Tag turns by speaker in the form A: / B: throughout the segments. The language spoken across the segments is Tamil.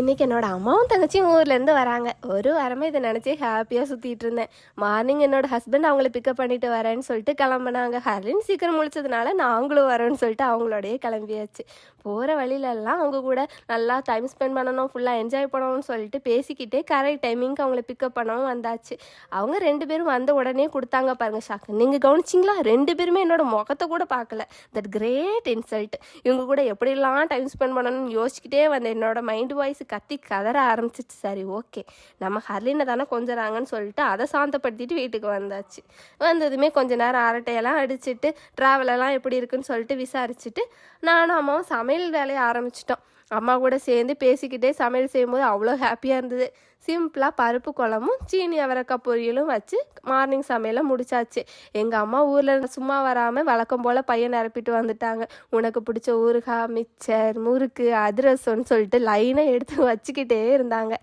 A: இன்றைக்கி என்னோடய அம்மாவும் தங்கச்சியும் ஊர்லேருந்து வராங்க. ஒரு வாரமாக இதை நினச்சி ஹாப்பியாக சுற்றிட்டு இருந்தேன். மார்னிங் என்னோட ஹஸ்பண்ட் அவங்கள பிக்கப் பண்ணிட்டு வரேன்னு சொல்லிட்டு கிளம்புனாங்க. ஹர்லின் சீக்கிரம் முழிச்சதுனால நாங்களும் வரோன்னு சொல்லிட்டு அவங்களோடயே கிளம்பியாச்சு. போகிற வழியிலெல்லாம் அவங்க கூட நல்லா டைம் ஸ்பெண்ட் பண்ணணும் ஃபுல்லாக என்ஜாய் பண்ணணும்னு சொல்லிட்டு பேசிக்கிட்டே கரெக்ட் டைமிங்க்கு அவங்கள பிக்கப் பண்ணவும் வந்தாச்சு. அவங்க ரெண்டு பேரும் வந்த உடனே கொடுத்தாங்க பாருங்கள் ஷாக்கு நீங்கள் கவனிச்சிங்களா? ரெண்டு பேருமே என்னோட முகத்தை கூட பார்க்கல. தட் கிரேட் இன்சல்ட் இவங்க கூட எப்படிலாம் டைம் ஸ்பெண்ட் பண்ணணும்னு யோசிச்சுக்கிட்டே வந்தேன். என்னோடய மைண்ட் வாய்ஸ் கத்தி கதற ஆரம்பிச்சிச்சு. சரி ஓகே. நம்ம ஹர்லினை தானே கொஞ்சறாங்கன்னு சொல்லிட்டு அதை சாந்தப்படுத்திட்டு வீட்டுக்கு வந்தாச்சு. வந்ததுமே கொஞ்ச நேரம் அரட்டையெல்லாம் அடிச்சுட்டு ட்ராவலெல்லாம் எல்லாம் எப்படி இருக்குன்னு சொல்லிட்டு விசாரிச்சுட்டு நானும் அம்மாவும் சமையல் வேலையை ஆரம்பிச்சிட்டோம். அம்மா கூட சேர்ந்து பேசிக்கிட்டே சமையல் செய்யும்போது அவ்வளோ ஹாப்பியாக இருந்தது. சிம்பிளாக பருப்பு குழம்பும் சீனி அவரக்காய் பொரியலும் வச்சு மார்னிங் சமையலை முடிச்சாச்சு. எங்கள் அம்மா ஊரில் சும்மா வராமல் வழக்கம் போல் பையன் நிரப்பிட்டு வந்துட்டாங்க. உனக்கு பிடிச்ச ஊறுகாய் மிச்சர் முறுக்கு அதிரசம்னு சொல்லிட்டு லைனை எடுத்து வச்சுக்கிட்டே இருந்தாங்க.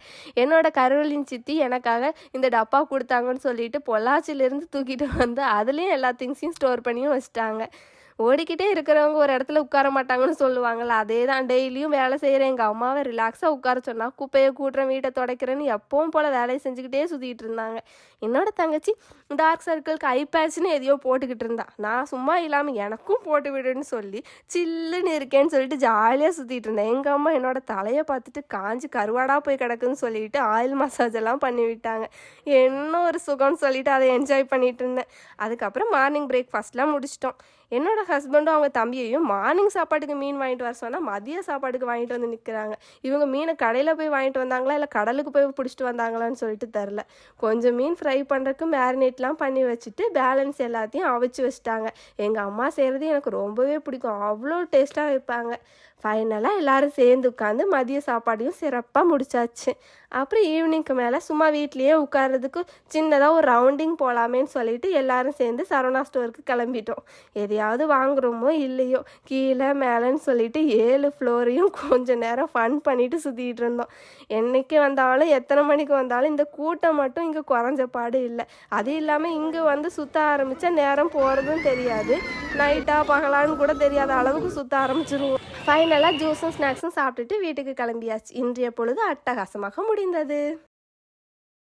A: என்னோட கருவலின் சித்தி எனக்காக இந்த டப்பா கொடுத்தாங்கன்னு சொல்லிட்டு பொள்ளாச்சிலேருந்து தூக்கிட்டு வந்து அதுலேயும் எல்லா திங்ஸையும் ஸ்டோர் பண்ணியும் வச்சுட்டாங்க. ஓடிக்கிட்டே இருக்கிறவங்க ஒரு இடத்துல உட்கார மாட்டாங்கன்னு சொல்லுவாங்கள்ல அதே தான் டெய்லியும் வேலை செய்கிறேன் எங்கள் அம்மாவை ரிலாக்ஸாக உட்கார சொன்னால் குப்பையை கூட்டுறேன் வீட்டை துடைக்கிறேன்னு எப்பவும் போல் வேலையை செஞ்சுக்கிட்டே சுற்றிட்டு இருந்தாங்க. என்னோட தங்கச்சி டார்க் சர்க்கிளுக்கு ஐ பேட்ச்னு எதையோ போட்டுக்கிட்டு இருந்தா. நான் சும்மா இல்லாமல் எனக்கும் போட்டு விடுன்னு சொல்லி சில்லுன்னு இருக்கேன்னு சொல்லிட்டு ஜாலியாக சுற்றிட்டு இருந்தேன். எங்கள் அம்மா என்னோட தலையை பார்த்துட்டு காஞ்சி கருவாடாக போய் கிடக்குன்னு சொல்லிட்டு ஆயில் மசாஜ் எல்லாம் பண்ணி விட்டாங்க. என்ன ஒரு சுகம்னு சொல்லிட்டு அதை என்ஜாய் பண்ணிட்டு இருந்தேன். அதுக்கப்புறம் மார்னிங் பிரேக்ஃபாஸ்ட்லாம் முடிச்சிட்டோம். என்னோட ஹஸ்பண்டும் அவங்க தம்பியையும் மார்னிங் சாப்பாட்டுக்கு மீன் வாங்கிட்டு வர சொன்னால் மதிய சாப்பாட்டுக்கு வாங்கிட்டு வந்து நிற்கிறாங்க இவங்க மீனை கடையில் போய் வாங்கிட்டு வந்தாங்களா இல்லை கடலுக்கு போய் பிடிச்சிட்டு வந்தாங்களான்னு சொல்லிட்டு தெரில கொஞ்சம் மீன் ஃப்ரை பண்ணுறதுக்கு மேரினேட்லாம் பண்ணி வச்சுட்டு பேலன்ஸ் எல்லாத்தையும் அவிச்சு வச்சுட்டாங்க. எங்கள் அம்மா செய்கிறது எனக்கு ரொம்பவே பிடிக்கும். அவ்வளோ டேஸ்ட்டாக வைப்பாங்க. ஃபைனலாக எல்லோரும் சேர்ந்து உட்காந்து மதிய சாப்பாடையும் சிறப்பாக முடிச்சாச்சு. அப்புறம் ஈவினிங்க்கு மேலே சும்மா வீட்லேயே உட்கார்றதுக்கு சின்னதாக ஒரு ரவுண்டிங் போகலாமேன்னு சொல்லிட்டு எல்லாரும் சேர்ந்து சரவணா ஸ்டோருக்கு கிளம்பிட்டோம். எதையாவது வாங்குறோமோ இல்லையோ கீழே மேலேன்னு சொல்லிட்டு ஏழு ஃப்ளோரையும் கொஞ்ச நேரம் ஃபன் பண்ணிட்டு சுற்றிட்டு இருந்தோம். என்னைக்கு வந்தாலும் எத்தனை மணிக்கு வந்தாலும் இந்த கூட்டம் மட்டும் இங்கே குறைஞ்ச பாடு இல்லை. அது இல்லாமல் இங்கே வந்து சுற்ற ஆரம்பித்தா நேரம் போகிறதும் தெரியாது. நைட்டாக பகலான்னு கூட தெரியாத அளவுக்கு சுற்ற ஆரம்பிச்சிருவோம். ஃபைனலாக ஜூஸும் ஸ்நாக்ஸும் சாப்பிட்டுட்டு வீட்டுக்கு கிளம்பியாச்சு. இன்றைய பொழுது அட்டகாசமாக முடிந்தது.